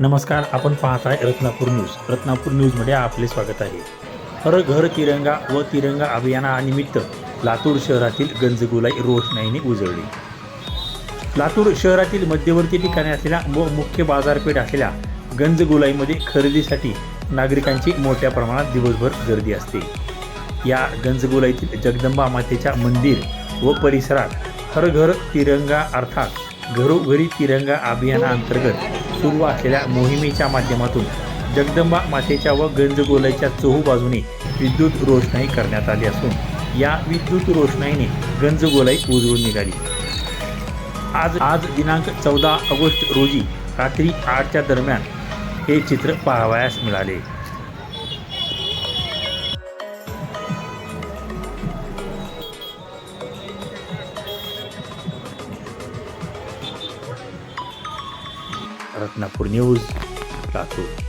नमस्कार आपण पाहत आहे रत्नापूर न्यूज. रत्नापूर न्यूजमध्ये आपले स्वागत आहे. हर घर तिरंगा व तिरंगा अभियानानिमित्त लातूर शहरातील गंजगोलाई रोषणाईने उजळली. लातूर शहरातील मध्यवर्ती ठिकाणी असलेल्या व मुख्य बाजारपेठ असलेल्या गंजगोलाईमध्ये खरेदीसाठी नागरिकांची मोठ्या प्रमाणात दिवसभर गर्दी असते. या गंजगोलाईतील जगदंबा मातेच्या मंदिर व परिसरात हर घर तिरंगा अर्थात घरोघरी तिरंगा अभियानाअंतर्गत सुरू असलेल्या मोहिमेच्या माध्यमातून जगदंबा मातेच्या व गंजगोलाईच्या चहू बाजूने विद्युत रोषणाई करण्यात आली असून या विद्युत रोषणाईने गंजगोलाई उजळून निघाली. आज आज दिनांक चौदा ऑगस्ट रोजी रात्री आठच्या दरम्यान हे चित्र पाहावयास मिळाले. रत्नापूर न्यूज लातूर